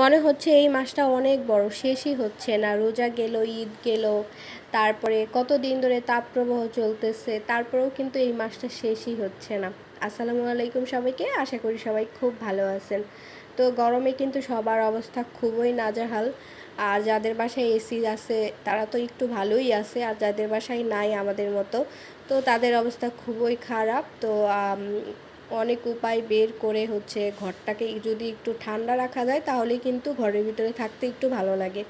মনে হচ্ছে এই মাসটা অনেক বড়, শেষই হচ্ছে না। রোজা গেল, ঈদ গেল, তারপরে কত দিন ধরে তাপপ্রবাহ চলতেছে, তারপরেও কিন্তু এই মাসটা শেষই হচ্ছে না। আসসালামু আলাইকুম সবাইকে, আশা করি সবাই খুব ভালো আছেন। তো গরমে কিন্তু সবার অবস্থা খুবই নাজাহাল। আর যাদের বাসায় এসি আছে, তারা তো একটু ভালোই আছে, আর যাদের বাসায় নাই আমাদের মতো, তো তাদের অবস্থা খুবই খারাপ। তো অনেক উপায় বের করে হচ্ছে ঘরটাকে যদি একটু ঠান্ডা রাখা যায় তাহলে কিন্তু ঘরের ভিতরে থাকতে একটু ভালো লাগে।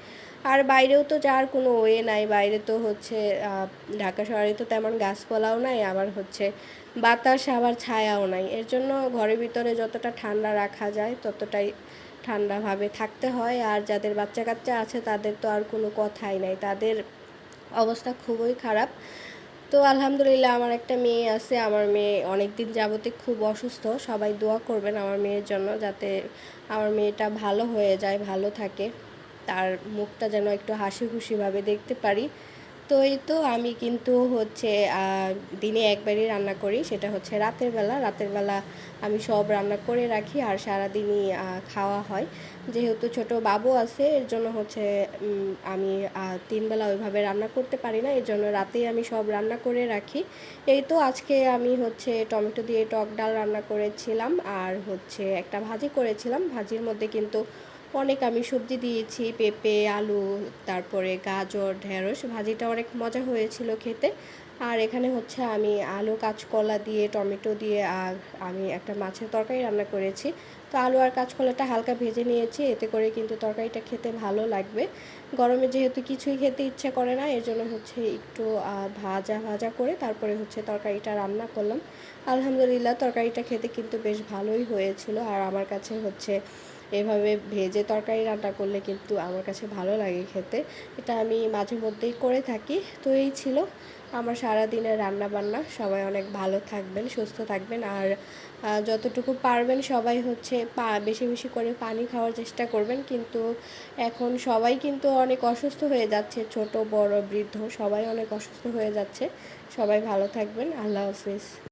আর বাইরেও তো যার কোনো ওয়ে নাই, বাইরে তো হচ্ছে ঢাকা শহরে তো তেমন গাছপালাও নাই, আবার হচ্ছে বাতাস, আবার ছায়াও নাই। এর জন্য ঘরের ভিতরে যতটা ঠান্ডা রাখা যায়, ততটাই ঠান্ডাভাবে থাকতে হয়। আর যাদের বাচ্চা কাচ্চা আছে, তাদের তো আর কোনো কথাই নাই। তাদের অবস্থা খুবই খারাপ। তো আলহামদুলিল্লাহ আমার একটা মেয়ে আছে, আমার মেয়ে অনেক দিন যাবতে খুব অসুস্থ, সবাই দোয়া করবেন আমার মেয়ের জন্য যাতে আমার মেয়েটা ভালো হয়ে যায়, ভালো থাকে। তার মুখটা যেন একটু হাসি খুশিভাবে দেখতে পারি। এই তো আমি কিন্তু হচ্ছে দিনে একবারই রান্না করি, সেটা হচ্ছে রাতের বেলা। রাতের বেলা আমি সব রান্না করে রাখি আর সারাদিনই খাওয়া হয়। যেহেতু ছোট বাবু আছে, এর জন্য হচ্ছে আমি তিনবেলা ওইভাবে রান্না করতে পারি না, এর জন্য রাতেই আমি সব রান্না করে রাখি। এই তো আজকে আমি হচ্ছে টমেটো দিয়ে টক ডাল রান্না করেছিলাম, আর হচ্ছে একটা ভাজি করেছিলাম। ভাজির মধ্যে কিন্তু অনেক আমি সবজি দিয়েছি, পেঁপে, আলু, তারপরে গাজর, ঢেঁড়স, ভাজিটা অনেক মজা হয়েছিল খেতে। আর এখানে হচ্ছে আমি আলু, কাঁচকলা দিয়ে, টমেটো দিয়ে, আর আমি একটা মাছের তরকারি রান্না করেছি। তো আলু আর কাঁচকলাটা হালকা ভেজে নিয়েছি, এতে করে কিন্তু তরকারিটা খেতে ভালো লাগবে। গরমে যেহেতু কিছুই খেতে ইচ্ছে করে না, এর জন্য হচ্ছে একটু ভাজা ভাজা করে তারপরে হচ্ছে তরকারিটা রান্না করলাম। আলহামদুলিল্লাহ, তরকারিটা খেতে কিন্তু বেশ ভালোই হয়েছিল। আর আমার কাছে হচ্ছে এভাবে ভেজে তরকারি রান্না করলে কিন্তু আমার কাছে ভালো লাগে খেতে। এটা আমি মাঝে মধ্যেই করে থাকি। তো এই ছিল আমার সারাদিনের রান্না বান্না সবাই অনেক ভালো থাকবেন, সুস্থ থাকবেন। আর যতটুকু পারবেন সবাই হচ্ছে পা, বেশি বেশি করে পানি খাওয়ার চেষ্টা করবেন। কিন্তু এখন সবাই কিন্তু অনেক অসুস্থ হয়ে যাচ্ছে। ছোট, বড়, বৃদ্ধ সবাই অনেক অসুস্থ হয়ে যাচ্ছে। সবাই ভালো থাকবেন। আল্লাহ হাফিজ।